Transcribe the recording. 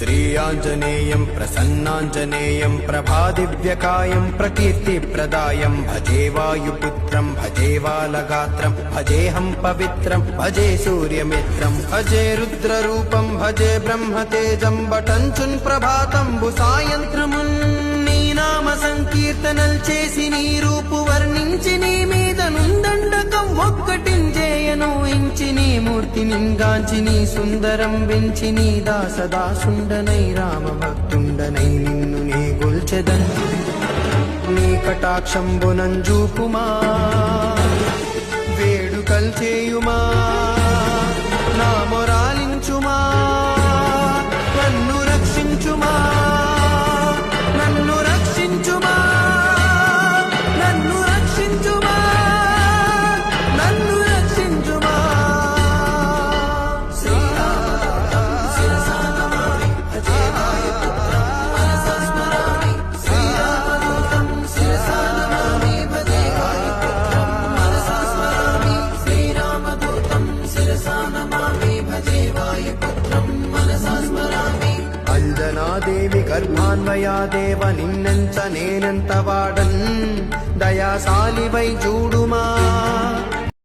श्रीयाञ्जनेयं प्रसन्नाञ्जनेयं प्रभादिव्यकायं प्रकीर्तिप्रदायं भजे वायुपुत्रं भजे बालगात्रं भजेऽहं पवित्रं भजे सूर्यमित्रं भजे रुद्ररूपं भजे ब्रह्मतेजं बटञ्चुन् ప్రభాతంబు సాయంత్రమున్ నీ నామ సంకీర్తనల్ చేసి నీ రూపు వర్ణించి నీ మూర్తి నింగాంచి నీ సుందరం వెంచి నీ దాసదాసుండనై రామ భక్తుండనై నిన్ను నీ గొల్చెదన్. నీ కటాక్షంబునంజూపుమా వేడుకల్ చేయుమా. అంజనాదేవి గర్భాన్వయా దేవ నిన్నెంత నేనెంత వాడన్. దయాశాలివై చూడుమా.